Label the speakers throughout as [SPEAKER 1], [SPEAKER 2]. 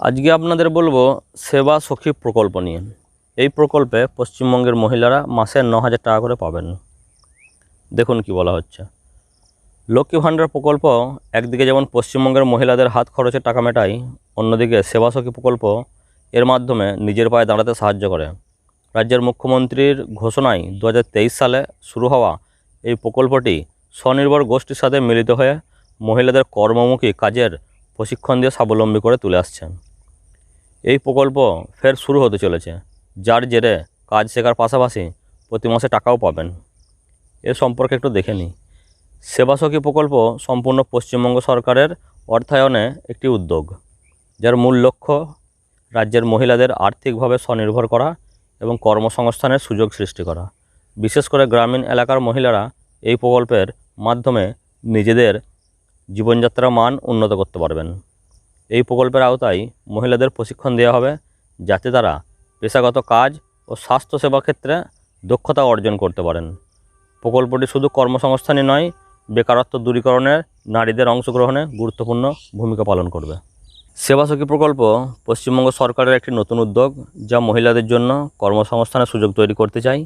[SPEAKER 1] আজকে আপনাদের বলব সেবা সখী প্রকল্প নিয়ে। এই প্রকল্পে পশ্চিমবঙ্গের মহিলারা মাসে ন হাজার টাকা করে পাবেন। দেখুন কি বলা হচ্ছে। লক্ষ্মী ভাণ্ডার প্রকল্প একদিকে যেমন পশ্চিমবঙ্গের মহিলাদের হাত খরচের টাকা মেটায়, অন্যদিকে সেবা সখী প্রকল্প এর মাধ্যমে নিজের পায়ে দাঁড়াতে সাহায্য করে। রাজ্যের মুখ্যমন্ত্রীর ঘোষণায় দু হাজার তেইশ সালে শুরু হওয়া এই প্রকল্পটি স্বনির্ভর গোষ্ঠীর সাথে মিলিত হয়ে মহিলাদের কর্মমুখী কাজের প্রশিক্ষণ দিয়ে স্বাবলম্বী করে তুলে আসছেন এই প্রকল্প ফের শুরু হতে চলেছে, যার জেরে কাজ শেখার পাশাপাশি প্রতি মাসে টাকাও পাবেন। এ সম্পর্কে একটু দেখে নিই। সেবাসখী প্রকল্প সম্পূর্ণ পশ্চিমবঙ্গ সরকারের অর্থায়নে একটি উদ্যোগ, যার মূল লক্ষ্য রাজ্যের মহিলাদের আর্থিকভাবে স্বনির্ভর করা এবং কর্মসংস্থানের সুযোগ সৃষ্টি করা। বিশেষ করে গ্রামীণ এলাকার মহিলারা এই প্রকল্পের মাধ্যমে নিজেদের জীবনযাত্রার মান উন্নত করতে পারবেন। এই প্রকল্পের আওতায় মহিলাদের প্রশিক্ষণ দেওয়া হবে, যাতে তারা পেশাগত কাজ ও স্বাস্থ্যসেবা ক্ষেত্রে দক্ষতা অর্জন করতে পারেন। প্রকল্পটি শুধু কর্মসংস্থানই নয়, বেকারত্ব দূরীকরণের নারীদের অংশগ্রহণে গুরুত্বপূর্ণ ভূমিকা পালন করবে। সেবাসখী প্রকল্প পশ্চিমবঙ্গ সরকারের একটি নতুন উদ্যোগ, যা মহিলাদের জন্য কর্মসংস্থানের সুযোগ তৈরি করতে চায়।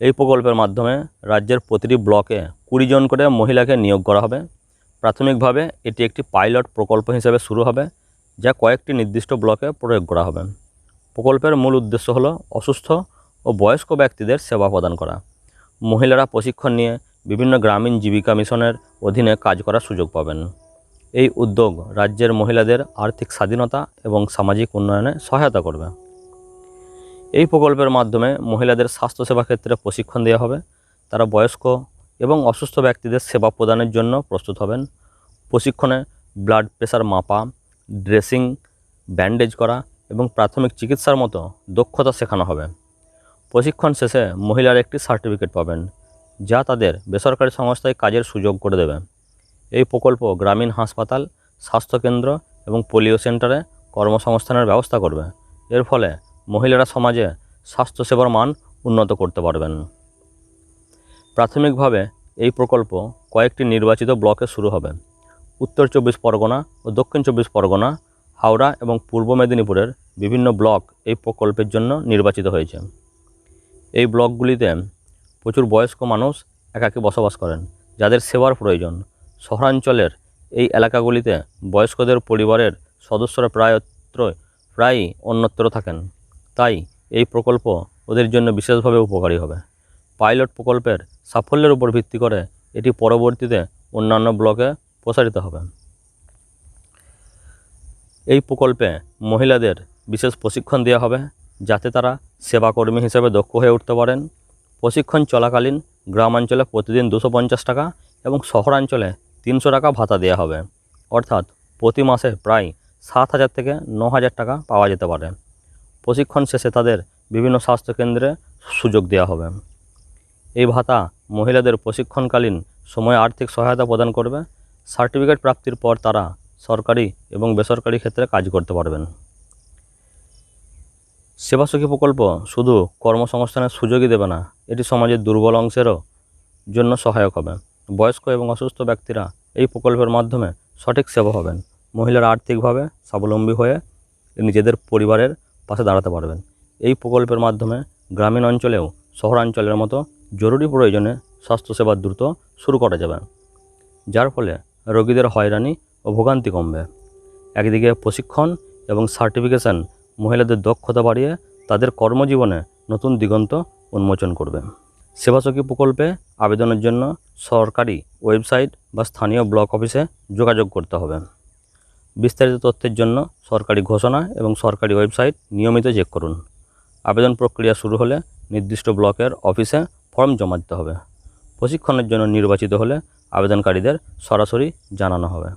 [SPEAKER 1] এই প্রকল্পের মাধ্যমে রাজ্যের প্রতিটি ব্লকে কুড়ি জন করে মহিলাকে নিয়োগ করা হবে। প্রাথমিকভাবে এটি একটি পাইলট প্রকল্প হিসেবে শুরু হবে, যা কয়েকটি নির্দিষ্ট ব্লকে প্রয়োগ করা হবে। প্রকল্পের মূল উদ্দেশ্য হলো অসুস্থ ও বয়স্ক ব্যক্তিদের সেবা প্রদান করা। মহিলারা প্রশিক্ষণ নিয়ে বিভিন্ন গ্রামীণ জীবিকা মিশনের অধীনে কাজ করার সুযোগ পাবেন। এই উদ্যোগ রাজ্যের মহিলাদের আর্থিক স্বাধীনতা এবং সামাজিক উন্নয়নে সহায়তা করবে। এই প্রকল্পের মাধ্যমে মহিলাদের স্বাস্থ্যসেবা ক্ষেত্রে প্রশিক্ষণ দেওয়া হবে। তারা বয়স্ক এবং অসুস্থ ব্যক্তিদের সেবা প্রদানের জন্য প্রস্তুত হবেন। প্রশিক্ষণে ব্লাড প্রেশার মাপা ড্রেসিং ব্যান্ডেজ করা এবং প্রাথমিক চিকিৎসার মতো দক্ষতা শেখানো হবে। প্রশিক্ষণ শেষে মহিলারা একটি সার্টিফিকেট পাবেন, যা তাদের বেসরকারি সংস্থায় কাজের সুযোগ করে দেবে। এই প্রকল্প গ্রামীণ হাসপাতাল, স্বাস্থ্যকেন্দ্র এবং পোলিও সেন্টারে কর্মসংস্থানের ব্যবস্থা করবে। এর ফলে মহিলারা সমাজে স্বাস্থ্যসেবার মান উন্নত করতে পারবেন। প্রাথমিকভাবে এই প্রকল্প কয়েকটি নির্বাচিত ব্লকে শুরু হবে। উত্তর চব্বিশ পরগনা ও দক্ষিণ চব্বিশ পরগনা, হাওড়া এবং পূর্ব মেদিনীপুরের বিভিন্ন ব্লক এই প্রকল্পের জন্য নির্বাচিত হয়েছে। এই ব্লকগুলিতে প্রচুর বয়স্ক মানুষ একাকী বসবাস করেন, যাদের সেবার প্রয়োজন। শহরাঞ্চলের এই এলাকাগুলিতে বয়স্কদের পরিবারের সদস্যরা প্রায়ত্র প্রায়ই অন্যত্র থাকেন। তাই এই প্রকল্প ওদের জন্য বিশেষভাবে উপকারী হবে। পাইলট প্রকল্পের সাফল্যের উপর ভিত্তি করে এটি পরবর্তীতে অন্যান্য ব্লকে প্রসারিত হবে। এই প্রকল্পে মহিলাদের বিশেষ প্রশিক্ষণ দেওয়া হবে যাতে তারা সেবাকর্মী হিসেবে দক্ষ হয়ে উঠতে পারেন। প্রশিক্ষণ চলাকালীন গ্রামাঞ্চলে প্রতিদিন দুশো পঞ্চাশ টাকা এবং শহরাঞ্চলে তিনশো টাকা ভাতা দেওয়া হবে। অর্থাৎ প্রতি মাসে প্রায় সাত হাজার থেকে ন হাজার টাকা পাওয়া যেতে পারে। প্রশিক্ষণ শেষে তাদের বিভিন্ন স্বাস্থ্যকেন্দ্রে সুযোগ দেওয়া হবে। এই ভাতা মহিলাদের প্রশিক্ষণকালীন সময়ে আর্থিক সহায়তা প্রদান করবে। সার্টিফিকেট প্রাপ্তির পর তারা সরকারি এবং বেসরকারি ক্ষেত্রে কাজ করতে পারবেন। সেবাসখী প্রকল্প শুধু কর্মসংস্থানের সুযোগই দেবে না, এটি সমাজের দুর্বল অংশেরও জন্য সহায়ক হবে। বয়স্ক এবং অসুস্থ ব্যক্তিরা এই প্রকল্পের মাধ্যমে সঠিক সেবা হবেন মহিলারা আর্থিকভাবে স্বাবলম্বী হয়ে নিজেদের পরিবারের পাশে দাঁড়াতে পারবেন। এই প্রকল্পের মাধ্যমে গ্রামীণ অঞ্চলেও শহরাঞ্চলের মতো জরুরি প্রয়োজনে স্বাস্থ্যসেবা দ্রুত শুরু করা যাবে, যার ফলে রোগীদের হয়রানি ও ভোগান্তি কমবে। একদিকে প্রশিক্ষণ এবং সার্টিফিকেশন মহিলাদের দক্ষতা বাড়িয়ে তাদের কর্মজীবনে নতুন দিগন্ত উন্মোচন করবে। সেবাসখী প্রকল্পে আবেদনের জন্য সরকারি ওয়েবসাইট বা স্থানীয় ব্লক অফিসে যোগাযোগ করতে হবে। বিস্তারিত তথ্যের জন্য সরকারি ঘোষণা এবং সরকারি ওয়েবসাইট নিয়মিত চেক করুন। আবেদন প্রক্রিয়া শুরু হলে নির্দিষ্ট ব্লকের অফিসে ফর্ম জমা দিতে হবে। প্রশিক্ষণের জন্য নির্বাচিত হলে আবেদনকারীদের সরাসরি জানানো হবে।